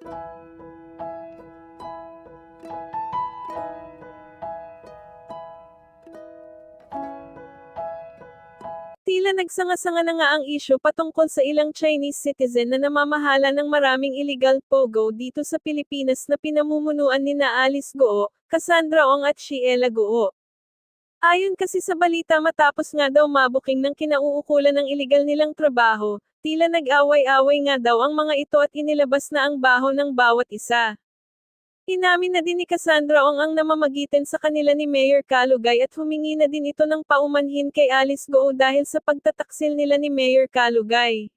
Tila nagsanga-sanga na nga ang isyu patungkol sa ilang Chinese citizen na namamahala ng maraming illegal pogo dito sa Pilipinas na pinamumunuan ni na Alice Goo, Cassandra Ong at Sheila Goo. Ayon kasi sa balita matapos nga daw mabuking ng kinauukulan ng illegal nilang trabaho, tila nag-away-away nga daw ang mga ito at inilabas na ang baho ng bawat isa. Inamin na din ni Cassandra Ong ang namamagitan sa kanila ni Mayor Kalugay at humingi na din ito ng paumanhin kay Alice Goo dahil sa pagtataksil nila ni Mayor Kalugay.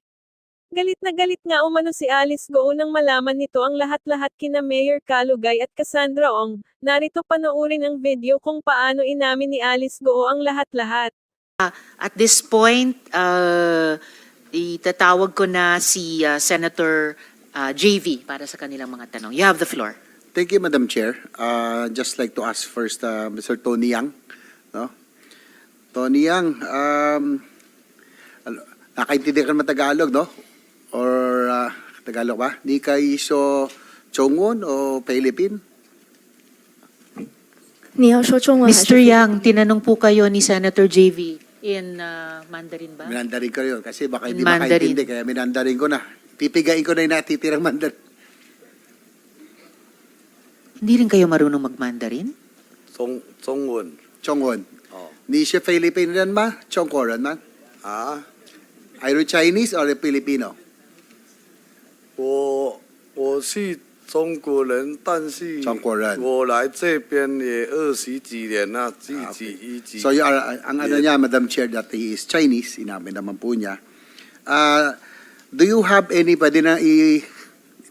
Galit na galit nga umano si Alice Goo nang malaman nito ang lahat-lahat kina Mayor Kalugay at Cassandra Ong. Narito panoorin ang video kung paano inamin ni Alice Goo ang lahat-lahat. At this point, uh, itatawag ko na si uh, Senator uh, JV para sa kanilang mga tanong. You have the floor. Thank you, Madam Chair. Uh, just like to ask first uh, Mr. Tony Yang. No? Tony Yang, um, nakaintindi ka naman Tagalog, no? Or uh, Tagalog ba? Di ka iso Chongun o Philippine? Mr. Yang, tinanong po kayo ni Senator JV in uh, Mandarin ba? Minandarin ko yun kasi baka hindi In Mandarin. makaintindi kaya minandarin ko na. Pipigain ko na yung natitirang Mandarin. Hindi rin kayo marunong mag-Mandarin? 中中文 Chongwon. 哦 Ni siya Philippine rin ma? Chongko rin man? 啊， Are you Chinese or Filipino? 我我是 中国人，但是中国人我来这边也二十几年了，自己一级 So you are, ang ano niya, Madam Chair, that he is Chinese, inamin naman po niya. Uh, do you have any, pwede na i,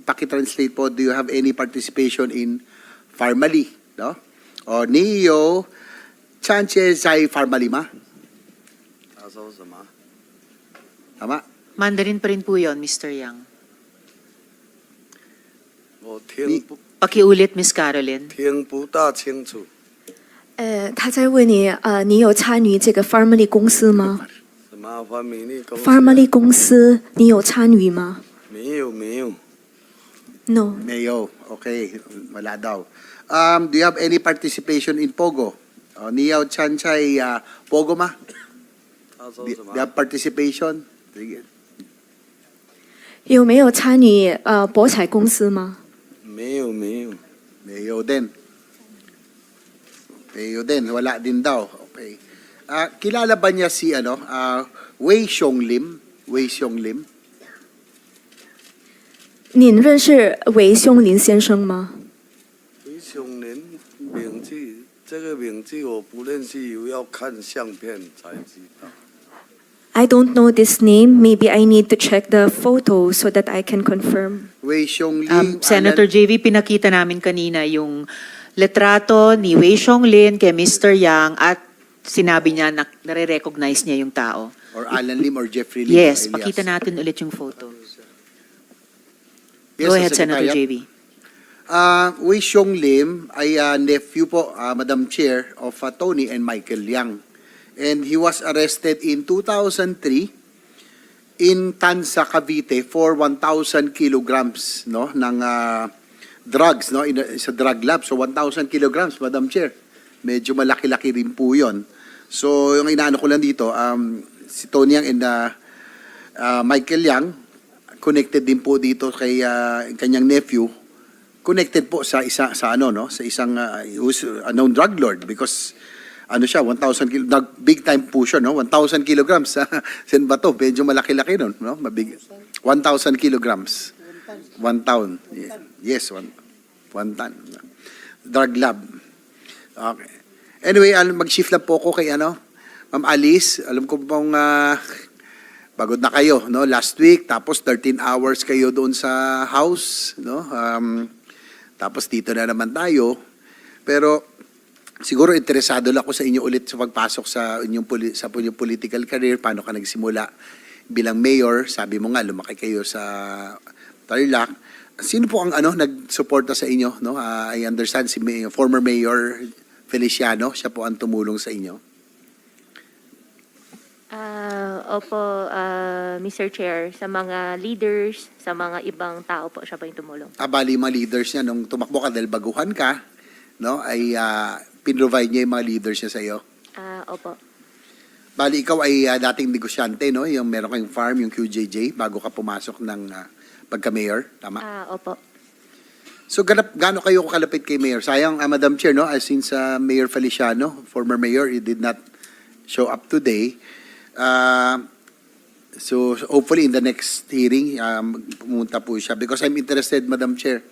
paki-translate po, do you have any participation in Farmally, no? O Niyo, Chanche Zai Farmally ma? 他说什么？ Tama? Mandarin pa rin po yon, Mr. Yang. 我听不 Pakiulit, Miss Carolyn. 听不大清楚。呃，他在问你，呃，你有参与这个 Farmally 公司吗什么发明力公司？Farmally 公司你有参与吗没有没有，？No，Mayo, okay, wala daw. Um, do you have any participation in Pogo? O Niyo, Chanche, uh, Pogo ma? 他说 Do 什 do 么 you？have participation? Sige. 有没有参与呃博彩公司吗？没有没有没有电，没有电，我拉电到 OK。啊，啊，魏雄林，魏雄林。您认识韦雄林先生吗？韦雄林名字，这个名字我不认识，要看相片才知道。I don't know this name. Maybe I need to check the photo so that I can confirm. Wei Xiong Lim? Um, Senator Alan- JV, pinakita namin kanina yung letrato ni Wei Xiong-lin kay Mr. Yang at sinabi niya na nare-recognize niya yung tao. Or Alan Lim or Jeffrey Lim? Yes, alias. pakita natin ulit yung photo. Yes, Go ahead, Senator Secretary. JV. Ah, Wei Xiong Lim ay ah, nephew po, ah, Madam Chair, of ah, Tony and Michael Liang. And he was arrested in 2003 in Tansa, Cavite for 1,000 kilograms no, ng ah, drugs no, in a, sa drug lab. So 1,000 kilograms, Madam Chair. Medyo malaki-laki rin po yon. So yung inaano ko lang dito, um, si Tony Yang and ah, ah, Michael Yang, connected din po dito kay ah, kanyang nephew connected po sa isa sa ano no sa isang uh, who's a known drug lord because ano siya 1,000 kilo nag- big time po siya no? 1,000 kilograms sa San Bato medyo malaki-laki nun no? Mabig 1,000 kilograms. One Yeah. yes one one ton. Drug lab. Okay. Anyway mag-shift lang po ako kay ano Ma'am Alice. Alam ko pong ah, pagod na kayo no? Last week tapos 13 hours kayo doon sa house no? Um, tapos dito na naman tayo. Pero siguro interesado lang ako sa inyo ulit sa pagpasok sa inyong poli- sa inyong political career paano ka nagsimula bilang mayor. Sabi mo nga lumaki kayo sa Tarlac. Sino po ang ano nagsuporta sa inyo no? Ah, I understand si Mayor- former mayor Feliciano siya po ang tumulong sa inyo. Ah, opo, ah, Mr. Chair, sa mga leaders, sa mga ibang tao po siya pa yung tumulong. abali mga leaders niya nung tumakbo ka dahil baguhan ka, no, ay uh, pinrovide niya yung mga leaders niya sa iyo. Ah, opo. Bali, ikaw ay ah, dating negosyante, no? Yung meron kayong farm, yung QJJ, bago ka pumasok ng ah, pagka-mayor, tama? Ah, opo. So, ganap, gaano kayo kalapit kay Mayor? Sayang, ah, Madam Chair, no? As since ah, Mayor Feliciano, former mayor, he did not show up today. Uh, so, hopefully in the next hearing, um, pumunta po siya. Because I'm interested, Madam Chair,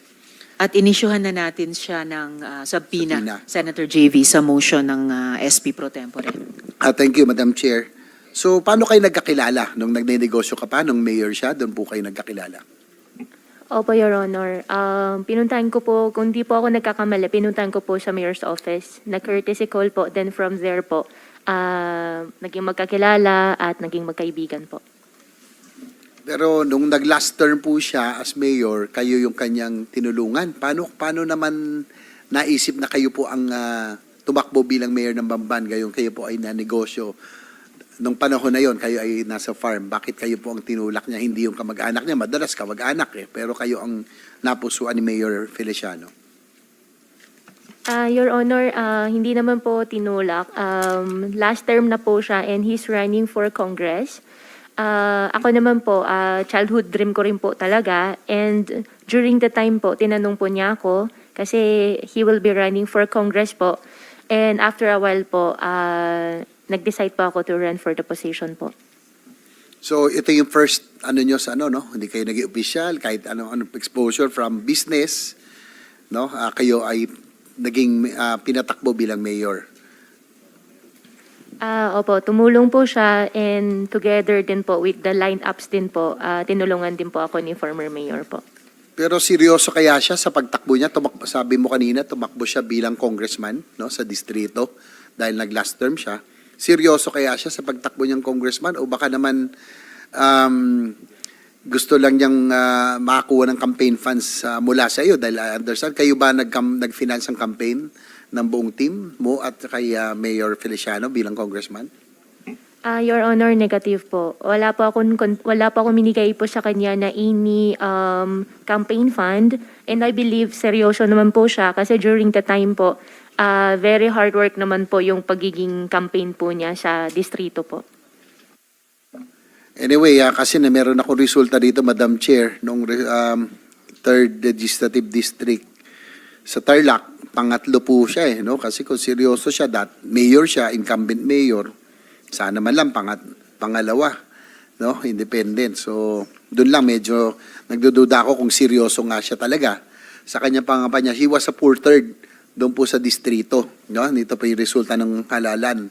At inisyuhan na natin siya ng ah, subpoena, Subpoena. Senator JV, sa motion ng ah, SP Pro Tempore. Ah, thank you, Madam Chair. So, paano kayo nagkakilala? Nung nagnenegosyo ka pa, nung mayor siya, doon po kayo nagkakilala. Opo, Your Honor. Um, pinuntahan ko po, kung di po ako nagkakamali, pinuntahan ko po sa mayor's office. Nag-courtesy call po, then from there po, ah, naging magkakilala at naging magkaibigan po. Pero nung nag-last term po siya as mayor, kayo yung kanyang tinulungan. Paano, paano naman naisip na kayo po ang ah, tumakbo bilang mayor ng Bamban, gayon kayo po ay nanegosyo? Nung panahon na yon, kayo ay nasa farm. Bakit kayo po ang tinulak niya? Hindi yung kamag-anak niya. Madalas kamag-anak eh. Pero kayo ang napusuan ni Mayor Feliciano. Ah, Your Honor, ah, hindi naman po tinulak. Um, last term na po siya and he's running for Congress. Ah, ako naman po, ah, childhood dream ko rin po talaga. And during the time po, tinanong po niya ako kasi he will be running for Congress po. And after a while po, ah, nag-decide po ako to run for the position po. So ito yung first ano nyo sa ano no, hindi kayo naging official kahit ano ano exposure from business no, Ah, kayo ay naging ah, pinatakbo bilang mayor. Ah, opo, tumulong po siya and together din po with the line-ups din po, ah, tinulungan din po ako ni former mayor po. Pero seryoso kaya siya sa pagtakbo niya? Tumak sabi mo kanina, tumakbo siya bilang congressman no, sa distrito dahil nag-last term siya. Seryoso kaya siya sa pagtakbo niyang congressman o baka naman um, gusto lang niyang ah, makakuha ng campaign funds ah, mula sa iyo dahil I understand kayo ba nag nag-finance ang campaign ng buong team mo at kay ah, Mayor Feliciano bilang congressman? Ah, Your Honor, negative po. Wala po akong kon- wala po akong minigay po sa kanya na any um, campaign fund and I believe seryoso naman po siya kasi during the time po ah, very hard work naman po yung pagiging campaign po niya sa distrito po. Anyway, ah, kasi na meron akong resulta dito, Madam Chair, nung um, third legislative district sa Tarlac, pangatlo po siya eh, no? Kasi kung seryoso siya, that mayor siya, incumbent mayor, sana man lang pangat, pangalawa, no? Independent. So, doon lang medyo nagdududa ako kung seryoso nga siya talaga. Sa kanyang pangampanya, he was a poor third doon po sa distrito, no? Dito pa yung resulta ng halalan.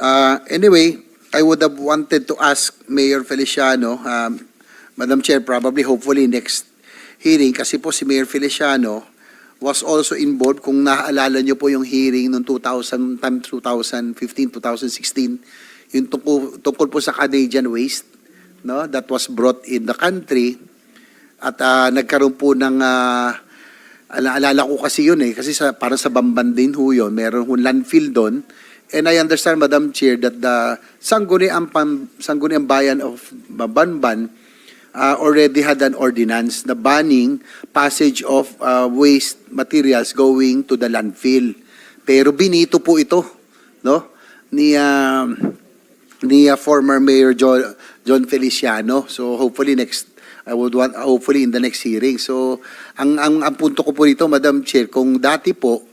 Uh, anyway, I would have wanted to ask Mayor Feliciano, um, Madam Chair, probably hopefully next hearing, kasi po si Mayor Feliciano was also involved, kung naaalala niyo po yung hearing noong 2000, time 2015, 2016, yung tungkol, tungkol po sa Canadian waste, no, that was brought in the country, at ah, nagkaroon po ng, ala- alala ko kasi yun eh, kasi sa, para sa Bamban din ho yun, meron hong landfill doon, And I understand, Madam Chair, that the Sangguniang, Sangguniang Bayan of Babanban uh, already had an ordinance na banning passage of uh, waste materials going to the landfill. Pero binito po ito, no? Ni uh, ni uh, former Mayor John, John Feliciano. So hopefully next I would want hopefully in the next hearing. So ang ang, ang punto ko po dito, Madam Chair, kung dati po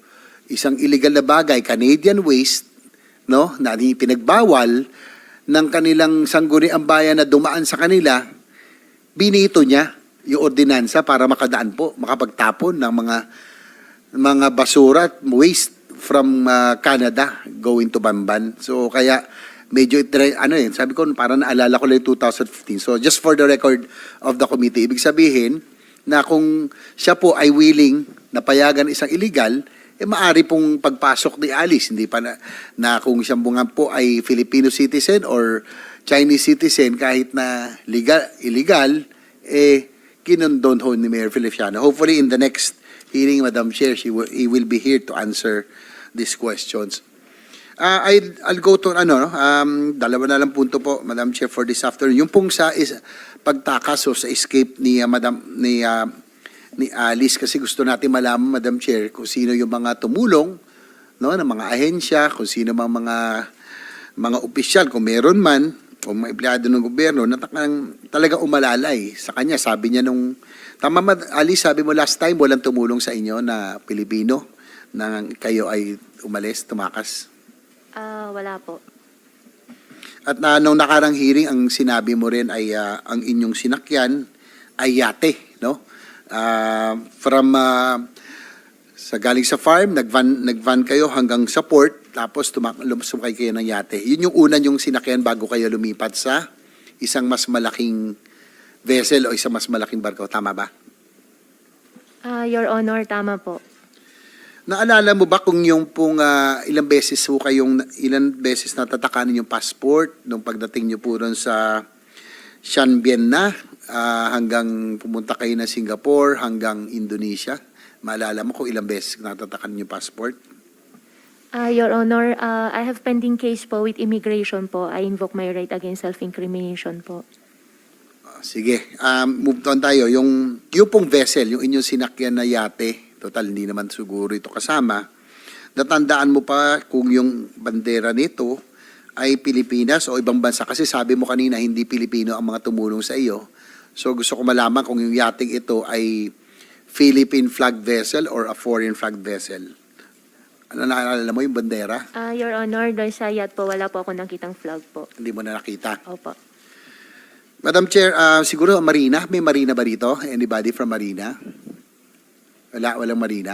isang illegal na bagay, Canadian waste, no, na pinagbawal ng kanilang sangguniang bayan na dumaan sa kanila, binito niya yung ordinansa para makadaan po, makapagtapon ng mga mga basura at waste from uh, Canada going to Bamban. So kaya medyo ano eh, sabi ko para naalala ko lang yung 2015. So just for the record of the committee, ibig sabihin na kung siya po ay willing na payagan isang illegal, eh maari pong pagpasok ni Alice, hindi pa na, na kung siyang bunga po ay Filipino citizen or Chinese citizen kahit na legal, illegal, eh kinondon ho ni Mayor Feliciano. Hopefully in the next hearing, Madam Chair, she will, he will be here to answer these questions. Ah, I, I'll go to, ano, no, um, dalawa na lang punto po, Madam Chair, for this afternoon. Yung pong sa is, pagtakas o sa escape ni, ah, Madam, ni, ah, ni Alice, kasi gusto natin malaman, Madam Chair, kung sino yung mga tumulong, no, ng mga ahensya, kung sino mga mga, mga opisyal, kung meron man, o mga empleyado ng gobyerno, na talagang umalalay sa kanya. Sabi niya nung, tama, Mad- Alice, sabi mo last time, walang tumulong sa inyo na Pilipino, na kayo ay umalis, tumakas. Ah, wala po. At na nung nakarang hearing, ang sinabi mo rin ay ah, ang inyong sinakyan ay yate, no? Ah, from ah, sa galing sa farm, nagvan nagvan kayo hanggang sa port, tapos sumakay kayo ng yate. Yun yung una yung sinakyan bago kayo lumipat sa isang mas malaking vessel o isang mas malaking barko, tama ba? Ah, Your Honor, tama po. Naalala mo ba kung yung pong ah, ilang beses po kayong ilang beses natatakanin yung passport nung pagdating niyo po doon sa Shanbian na ah, hanggang pumunta kayo ng Singapore hanggang Indonesia? Maalala mo kung ilang beses natatakanin yung passport? Ah, Your Honor, ah, I have pending case po with immigration po. I invoke my right against self-incrimination po. Ah, sige, um, move on tayo. Yung, yung pong vessel, yung inyong sinakyan na yate, total hindi naman siguro ito kasama, natandaan mo pa kung yung bandera nito ay Pilipinas o ibang bansa? Kasi sabi mo kanina, hindi Pilipino ang mga tumulong sa iyo. So gusto ko malaman kung yung yating ito ay Philippine flag vessel or a foreign flag vessel. Ano naalala mo yung bandera? Ah, Your Honor, doon sa yacht po, wala po ako nakitang flag po. Hindi mo na nakita. Opo. Madam Chair, ah, siguro Marina, may Marina ba dito? Anybody from Marina? Wala, walang Marina.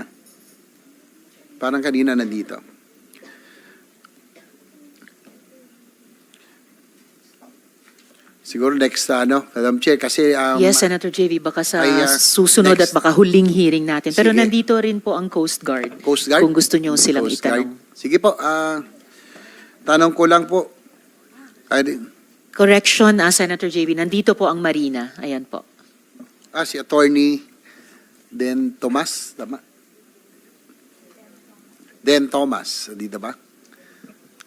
Parang kanina nandito. Siguro next, ano, Madam Chair, kasi... Um, yes, Senator JV, baka sa ay, ah, susunod next. at baka huling hearing natin. Pero Sige. nandito rin po ang Coast Guard. Coast Guard? Kung gusto nyo silang Coast Guard. itanong. Sige po, ah, tanong ko lang po. Ay, Correction, ah, Senator JV, nandito po ang Marina. Ayan po. ah, si Attorney Den Tomas, tama? Den Thomas, dito ba?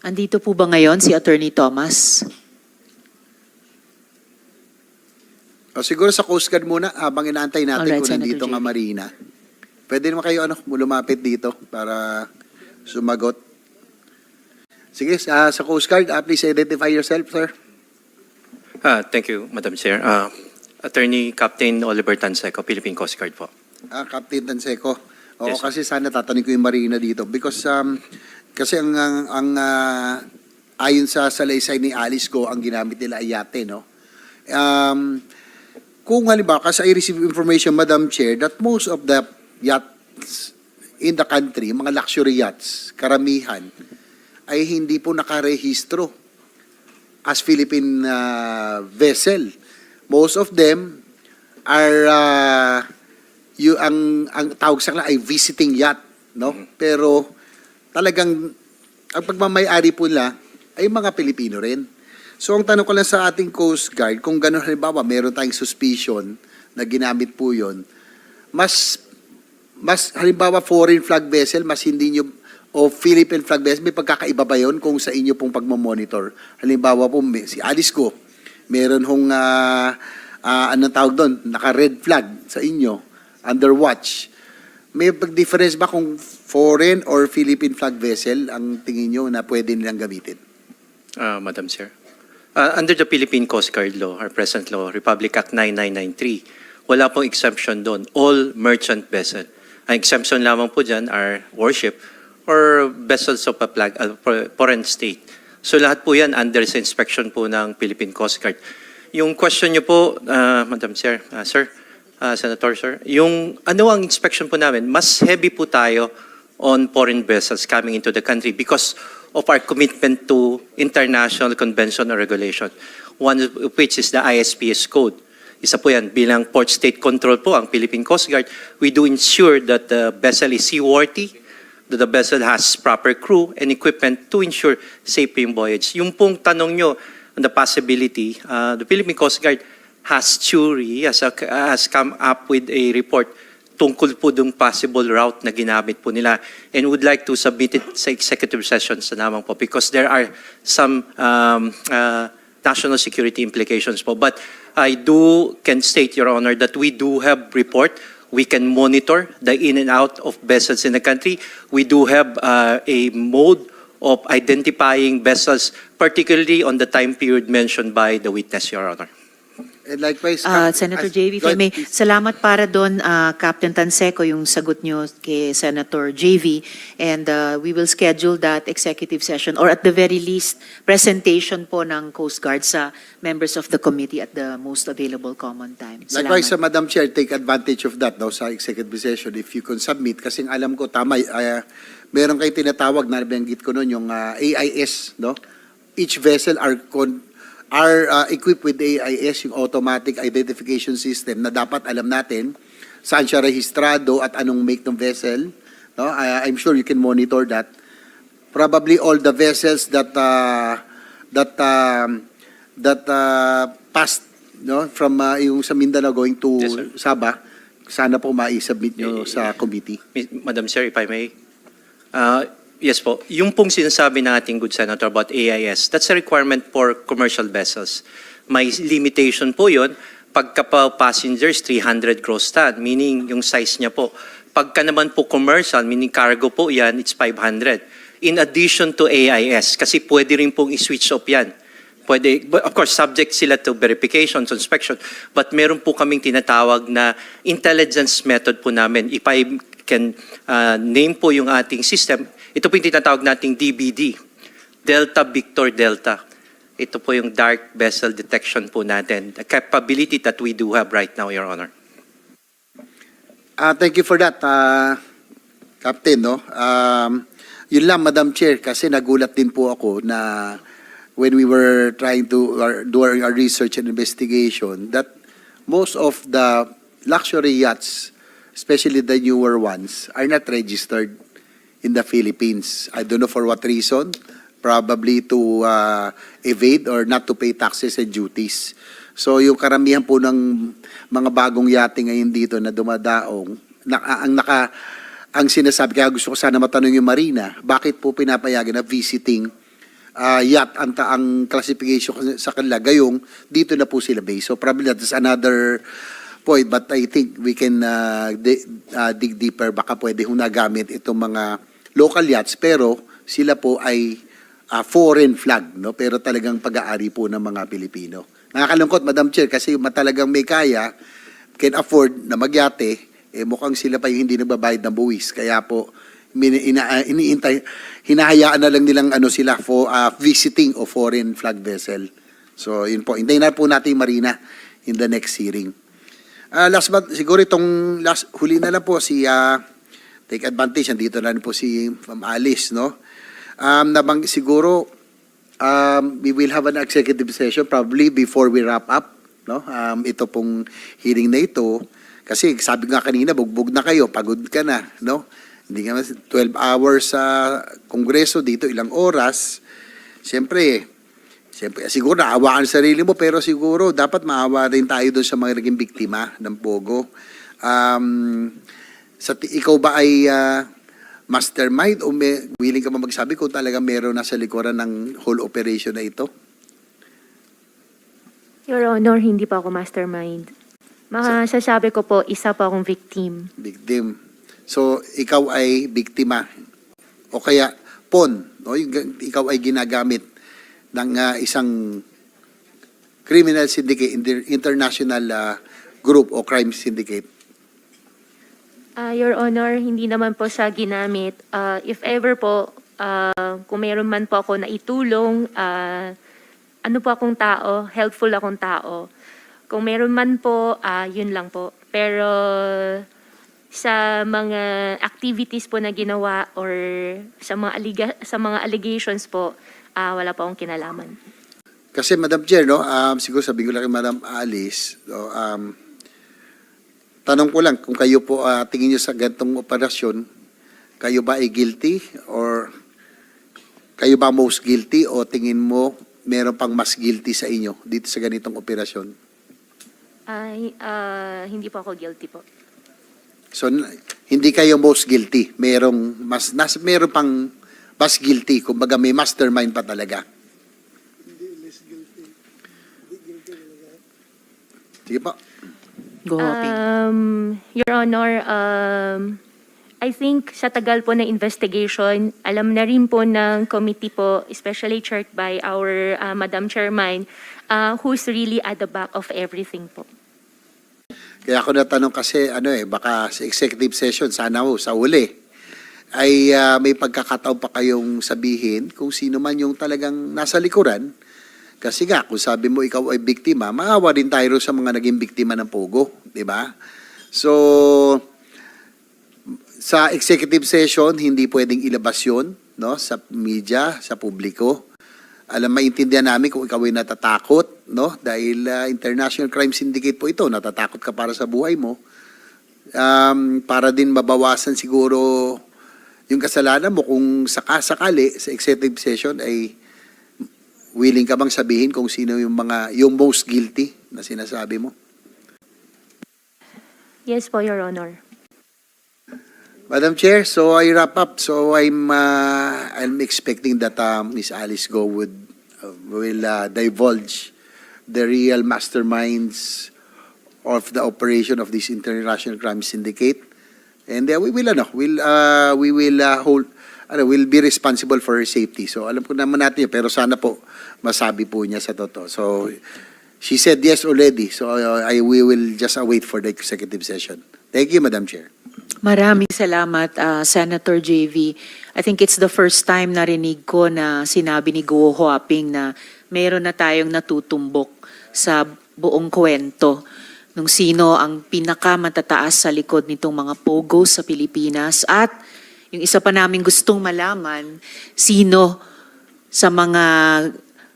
Andito po ba ngayon si Attorney Thomas? O siguro sa Coast Guard muna, habang inaantay natin Alright, kung Senator nandito nga. Marina. Pwede naman kayo ano, lumapit dito para sumagot. Sige, sa, sa Coast Guard, ah, please identify yourself, sir. Ah, thank you, Madam Chair. Ah, Attorney Captain Oliver Tanseco, Philippine Coast Guard po. Ah, Captain Tanseco. Oo, Yes, sir. kasi sana tatanungin ko yung Marina dito because um, kasi ang ang, ang ah, ayon sa salaysay ni Alice Go, ang ginamit nila ay yate, no? Um, kung halimbawa, kasi I receive information, Madam Chair, that most of the yachts in the country, mga luxury yachts, karamihan, ay hindi po nakarehistro as Philippine uh, vessel. Most of them are uh, you ang ang tawag sa kanila ay visiting yacht, no? Pero talagang ang pagmamay-ari po nila ay mga Pilipino rin. So ang tanong ko lang sa ating Coast Guard, kung gano'n halimbawa, meron tayong suspicion na ginamit po yon, mas mas halimbawa foreign flag vessel, mas hindi nyo o Philippine flag vessel, may pagkakaiba ba yun kung sa inyo pong pagmamonitor? Halimbawa po, may- si Alice ko, meron hong, ah ah, anong tawag doon, naka-red flag sa inyo, under watch. May pag-difference ba kung foreign or Philippine flag vessel ang tingin nyo na pwede nilang gamitin? Ah, Madam Chair. Ah, under the Philippine Coast Guard Law, our present law, Republic Act 9993, wala pong exemption doon. All merchant vessel. Ang exemption lamang po dyan are warship or vessels of a flag, uh, foreign state. So lahat po yan under sa inspection po ng Philippine Coast Guard. Yung question niyo po, ah, Madam Chair, ah, Sir, ah, Senator Sir, yung ano ang inspection po namin, mas heavy po tayo on foreign vessels coming into the country because of our commitment to international convention or regulation, one of which is the ISPS code. Isa po yan, bilang port state control po ang Philippine Coast Guard, we do ensure that the vessel is seaworthy, that the vessel has proper crew and equipment to ensure safe yung voyage. Yung pong tanong nyo on the possibility, uh, the Philippine Coast Guard has jury, has, has come up with a report tungkol po dung possible route na ginamit po nila and would like to submit it sa executive sessions na naman po because there are some um, uh, national security implications po. But I do can state, Your Honor, that we do have report. We can monitor the in and out of vessels in the country. We do have uh, a mode of identifying vessels, particularly on the time period mentioned by the witness, Your Honor. And likewise, Uh, Cap- Senator as- JV, if I may, please. salamat para doon, uh, Captain Tanseco, yung sagot nyo kay Senator JV. And uh, we will schedule that executive session or at the very least, presentation po ng Coast Guard sa members of the committee at the most available common time. Likewise, sa Salamat. Madam Chair, take advantage of that no, sa executive session if you can submit. Kasi alam ko, tama, uh, meron kayo tinatawag, nabanggit ko noon, yung uh, AIS. No? Each vessel are, con- are uh, equipped with AIS, yung Automatic Identification System, na dapat alam natin saan siya rehistrado at anong make ng vessel. No? I- I'm sure you can monitor that. Probably all the vessels that uh, that um, that uh, passed no from uh, yung sa Mindanao going to Yes, sir. Sabah sana po mai-submit nyo sa committee. Mi- Madam Chair, if I may. Uh, yes po, yung pong sinasabi ng ating good senator about AIS, that's a requirement for commercial vessels. May limitation po yon pagka pa passengers 300 gross ton, meaning yung size niya po. Pagka naman po commercial, meaning cargo po yan, it's 500. In addition to AIS, kasi pwede rin pong i-switch off yan. Pwede, but of course, subject sila to verification, to inspection. But meron po kaming tinatawag na intelligence method po namin. If I can uh, name po yung ating system, ito po yung tinatawag nating DBD, Delta Victor Delta. Ito po yung dark vessel detection po natin, the capability that we do have right now, Your Honor. Ah, thank you for that, ah, Captain. No? Um, yun lang, Madam Chair, kasi nagulat din po ako na when we were trying to or, do our, our research and investigation that most of the luxury yachts, especially the newer ones, are not registered in the Philippines. I don't know for what reason. Probably to uh, evade or not to pay taxes and duties. So yung karamihan po ng mga bagong yate ngayon dito na dumadaong, na, ang naka ang sinasabi kaya gusto ko sana matanong yung Marina, bakit po pinapayagan na visiting uh, yacht ang, ang classification sa kanila gayong dito na po sila base. So probably that is another point but I think we can uh, di- uh, dig deeper baka pwede hong nagamit itong mga local yachts pero sila po ay uh, foreign flag no pero talagang pag-aari po ng mga Pilipino. Nakakalungkot Madam Chair kasi yung talagang may kaya can afford na magyate eh mukhang sila pa yung hindi nagbabayad ng buwis kaya po uh, iniintay hinahayaan na lang nilang ano sila for uh, visiting o foreign flag vessel. So yun po, hintayin na po natin Marina in the next hearing. Ah, last but siguro itong last huli na lang po si ah, take advantage andito na po si Ma'am Alice no. Um nabang siguro um, we will have an executive session probably before we wrap up no. Um, ito pong hearing na ito kasi sabi nga kanina bugbog na kayo, pagod ka na no. Hindi nga 12 hours sa kongreso dito ilang oras. Siyempre, Siyempre, siguro naawaan sa sarili mo, pero siguro dapat maawa rin tayo doon sa mga naging biktima ng Pogo. Um, sa, ikaw ba ay ah, mastermind o may, willing ka ba magsabi kung talaga meron nasa likuran ng whole operation na ito? Your Honor, hindi pa ako mastermind. Masasabi ko po, isa pa akong victim. Victim. So, ikaw ay biktima. O kaya, pon. No? Ikaw ay ginagamit ng ah, isang criminal syndicate, inter- international ah, group o crime syndicate. Ah, Your Honor, hindi naman po siya ginamit. Ah, if ever po, ah, kung meron man po ako na itulong, ah, ano po akong tao, helpful akong tao. Kung meron man po, ah, yun lang po. Pero sa mga activities po na ginawa or sa mga aliga- sa mga allegations po, ah, wala po akong kinalaman. Kasi Madam Chair, no, um, siguro sabi ko lang kay Madam Alice, no, um, tanong ko lang kung kayo po ah, tingin nyo sa ganitong operasyon, kayo ba ay guilty or kayo ba most guilty o tingin mo meron pang mas guilty sa inyo dito sa ganitong operasyon? Ay, ah, hindi po ako guilty po. So, hindi kayo most guilty. Merong mas, nas, meron pang mas guilty. Kumbaga, may mastermind pa talaga. Sige po. Go. Um, Your Honor, um, I think sa tagal po na investigation, alam na rin po ng committee po, especially chaired by our uh, Madam Chairman, uh, who's really at the back of everything po. Kaya ako natanong kasi, ano eh, baka sa executive session, sana ho, sa uli, ay ah, may pagkakataon pa kayong sabihin kung sino man yung talagang nasa likuran. Kasi nga, kung sabi mo ikaw ay biktima, maawa din tayo sa mga naging biktima ng Pogo, di ba? So, sa executive session, hindi pwedeng ilabas yun, no, sa media, sa publiko. Alam, maintindihan namin kung ikaw ay natatakot, no? Dahil ah, International Crime Syndicate po ito, natatakot ka para sa buhay mo. Um, para din mabawasan siguro yung kasalanan mo kung sakasakali sa executive session ay willing ka bang sabihin kung sino yung mga yung most guilty na sinasabi mo? Yes po, Your Honor. Madam Chair, so I wrap up. So I'm uh, I'm expecting that uh, Miss Alice Go would uh, will uh, divulge the real masterminds of the operation of this international crime syndicate, and uh, we will ano, will uh, we will uh, hold ano, will be responsible for her safety. So alam ko naman natin yun, pero sana po masabi po niya sa totoo. So she said yes already. So uh, I we will just await for the executive session. Thank you, Madam Chair. Maraming salamat, uh, Senator JV. I think it's the first time narinig ko na sinabi ni Guo Huaping na meron na tayong natutumbok sa buong kwento nung sino ang pinakamatataas sa likod nitong mga pogo sa Pilipinas at yung isa pa namin gustong malaman, sino sa mga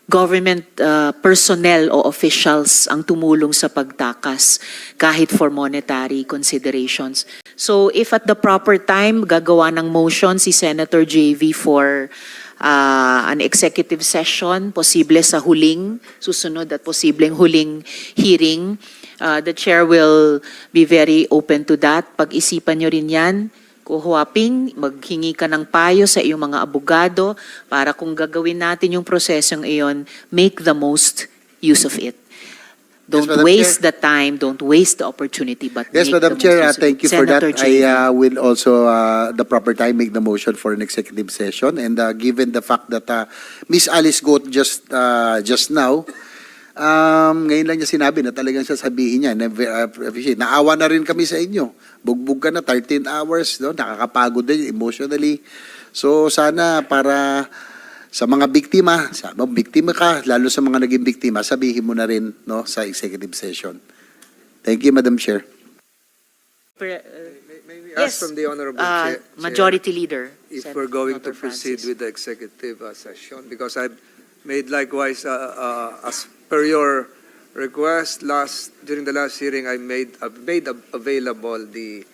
government uh, personnel o officials ang tumulong sa pagtakas kahit for monetary considerations. So if at the proper time gagawa ng motion si Senator JV for uh, an executive session, posible sa huling, susunod at posibleng huling hearing, uh, the chair will be very open to that. Pag-isipan nyo rin yan. Kuhuaping, maghingi ka ng payo sa iyong mga abogado para kung gagawin natin yung prosesong iyon, make the most use of it. Don't Madam waste Chair. the time, don't waste the opportunity, but Yes, make Madam the Chair, uh, most of thank you for that. Senator I uh, will also, uh, the proper time, make the motion for an executive session. And uh, given the fact that uh, Miss Alice Goat just, uh, just now, um, ngayon lang niya sinabi na talagang sasabihin niya, na, uh, appreciate. Naawa na rin kami sa inyo. Bugbog ka na, 13 hours, no? nakakapagod din emotionally. So sana para sa mga biktima, sa mga biktima ka, lalo sa mga naging biktima, sabihin mo na rin no, sa executive session. Thank you, Madam Chair. Pre- uh, May we Yes, ask from the Honorable uh, Chair? Majority Leader. If we're going to Senator proceed Francis. with the executive uh, session, because I've made likewise, uh, uh, as per your request, last, during the last hearing, I made, uh, made av- available the,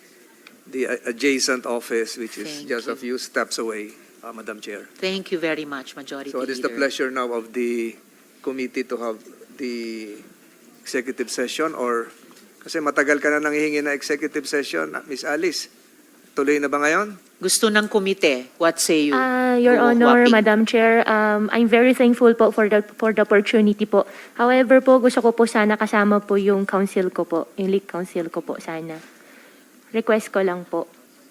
the adjacent office, which is Thank just a you. few steps away, uh, Madam Chair. Thank you very much, Majority So it is Leader. the pleasure now of the committee to have the executive session or, kasi matagal ka na nanghihingi na executive session, Miss Alice. Tuloy na ba ngayon? Gusto ng komite, what say you? Uh, Your Guo Honor, Huaping? Madam Chair, um, I'm very thankful po for the, for the opportunity po. However po, gusto ko po sana kasama po yung council ko po, yung league council ko po sana. Request ko lang po.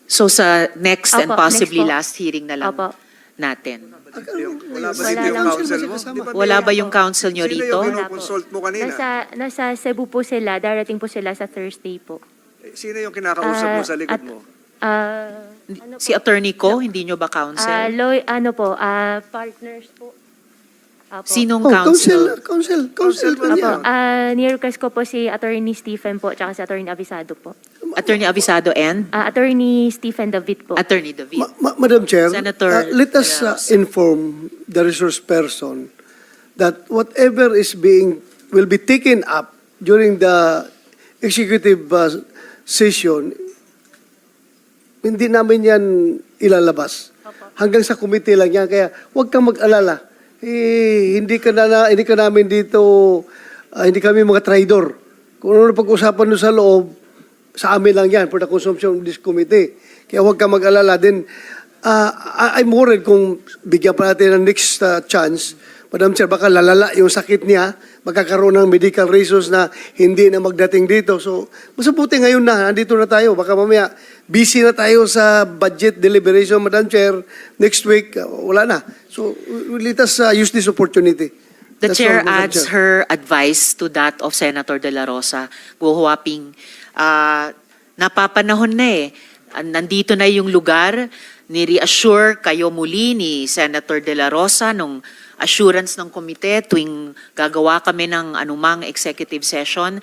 So sa next and Opo, possibly next po. last hearing na lang Opo. natin. Yung- Wala ba dito yung lang. council mo? Di ba Wala ba yung council nyo Sino rito? yung po. kinoconsult mo kanina? Nasa, nasa Cebu po sila, darating po sila sa Thursday po. Eh, Sino yung kinakausap mo Ah, sa likod at- mo? Ah, ano Si po? attorney ko, hindi nyo ba Ah, counsel? loy, ano po, ah, partners po. Apo. Sinong Oh, counsel? council, council, council pa pa Apo, niya. ah, ni-request ko po si Attorney Stephen po, tsaka si Attorney Avisado po. Attorney Avisado and Ah, Attorney Stephen David po. Attorney David. Ma- ma- Madam Chair, Senator uh, let us uh, inform the resource person that whatever is being, will be taken up during the executive uh, session, hindi namin yan ilalabas. Hanggang sa committee lang yan. Kaya huwag kang mag-alala. Eh, hindi ka na, hindi ka namin dito, ah, hindi kami mga traidor. Kung ano pag-usapan doon sa loob, sa amin lang yan for the consumption of this committee. Kaya huwag ka mag-alala din. Uh, I- I'm worried kung bigyan pa natin ng next uh, chance, Madam Chair, baka lalala yung sakit niya, magkakaroon ng medical reasons na hindi na magdating dito. So, mas mabuti ngayon na, nandito na tayo. Baka mamaya, busy na tayo sa budget deliberation, Madam Chair. Next week, uh, wala na. So, let us uh, use this opportunity. The That's chair all, Madam adds Chair. her advice to that of Senator De La Rosa. Guo Huaping, ah, napapanahon na eh. Nandito na yung lugar, ni-reassure kayo muli ni Senator De La Rosa nung assurance ng komite tuwing gagawa kami ng anumang executive session.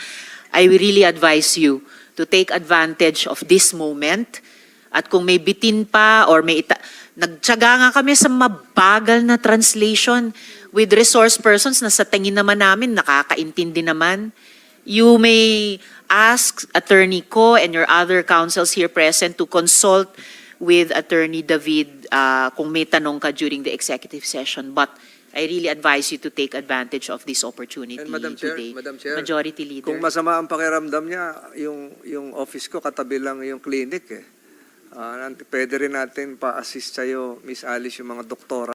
I really advise you to take advantage of this moment at kung may bitin pa or may ita- nagtyaga nga kami sa mabagal na translation with resource persons na sa tingin naman namin nakakaintindi naman. You may ask Attorney Ko and your other counsels here present to consult with Attorney David uh, kung may tanong ka during the executive session. But I really advise you to take advantage of this opportunity And Madam Chair, today. Madam Chair, Majority Leader. Kung masama ang pakiramdam niya, yung, yung office ko katabi lang yung clinic eh. Nant- pwede rin natin pa-assist sa'yo, Miss Alice, yung mga doktora